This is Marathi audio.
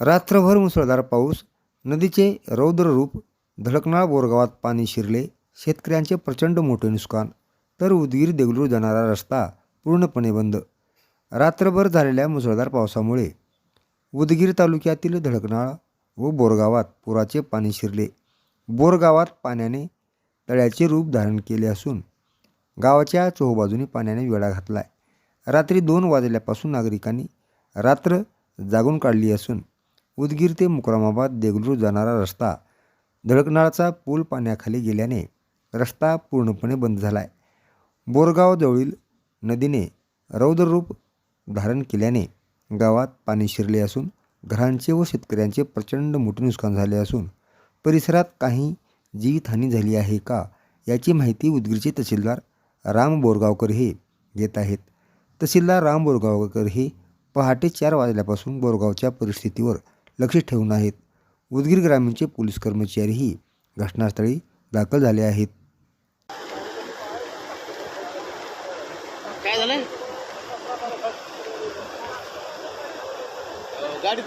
रात्रभर मुसळधार पाऊस नदीचे रौद्र रूप धडकनाळ बोरगावात पाणी शिरले शेतकऱ्यांचे प्रचंड मोठे नुकसान तर उदगीर देगलूर जाणारा रस्ता पूर्णपणे बंद. रात्रभर झालेल्या मुसळधार पावसामुळे उदगीर तालुक्यातील धडकनाळ व बोरगावात पुराचे पाणी शिरले. बोरगावात पाण्याने तळ्याचे रूप धारण केले असून गावाच्या चोहबाजूने पाण्याने वेढा घातला आहे रात्री दोन वाजल्यापासून नागरिकांनी रात्र जागून काढली असून उदगीर ते मुक्रामाबाद देगलूर जाणारा रस्ता धडकनाळचा पूल पाण्याखाली गेल्याने रस्ता पूर्णपणे बंद झाला आहे बोरगावजवळील नदीने रौद्ररूप धारण केल्याने गावात पाणी शिरले असून घरांचे व शेतकऱ्यांचे प्रचंड मोठे नुकसान झाले असून परिसरात काही जीवितहानी झाली आहे का याची माहिती उदगीरचे तहसीलदार राम बोरगावकर हे घेत आहेत. तहसीलदार राम बोरगावकर हे पहाटे चार वाजल्यापासून बोरगावच्या परिस्थितीवर लक्ष ठेवून आहेत. उदगीर ग्रामीणचे पोलीस कर्मचारीही घटनास्थळी दाखल झाले आहेत. काय झालं गाडी